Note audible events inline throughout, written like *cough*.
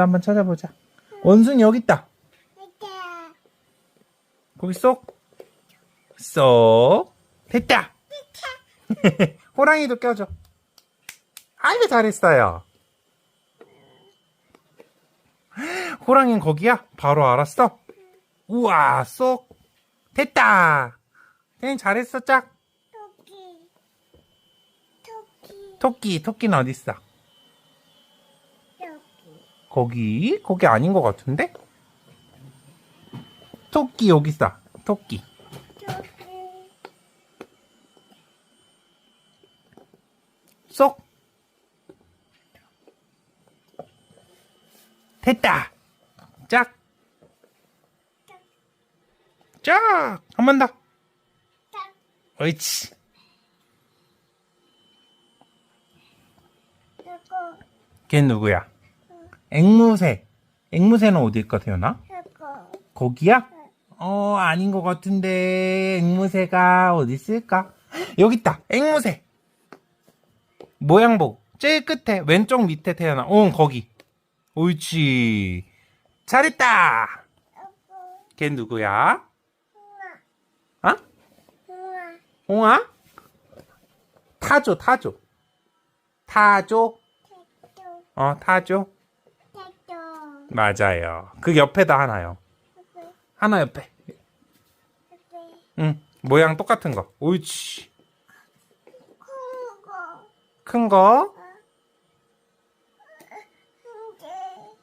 한번 찾아보자. 원숭이 여기 있다. 거기 쏙. 쏙. 됐다. *laughs* 호랑이도 껴줘. 아이고, 잘했어요. 호랑이는 거기야? 바로 알았어? 우와, 쏙. 됐다. 태인 잘했어, 짝. 토끼. 토끼. 토끼, 토끼는 어딨어? 거기? 거기 아닌 것 같은데? 토끼 여기 있어. 토끼. 쏙. 됐다. 짝. 짝. 한 번 더. 딱. 옳지. 걔 누구야? 앵무새. 앵무새는 어디일 까 태어나? 누구? 거기야? 어, 아닌 것 같은데. 앵무새가 어디 있을까? 여기 있다. 앵무새. 모양 보고. 제일 끝에, 왼쪽 밑에 태어나. 어, 거기. 옳지. 잘했다. 걔 누구야? 우와. 어? 우와. 홍아? 타조, 타조. 타조. 어, 타조. 맞아요. 그 옆에다 하나요. 하나 옆에. 응. 모양 똑같은 거. 옳지. 큰 거.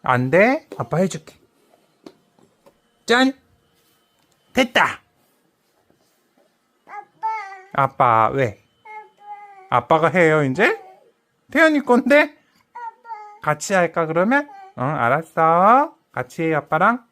안 돼? 아빠 해줄게. 짠! 됐다! 아빠. 왜? 아빠. 아빠가 해요, 이제? 태연이 건데? 같이 할까, 그러면? 응, 알았어. 같이 해, 아빠랑.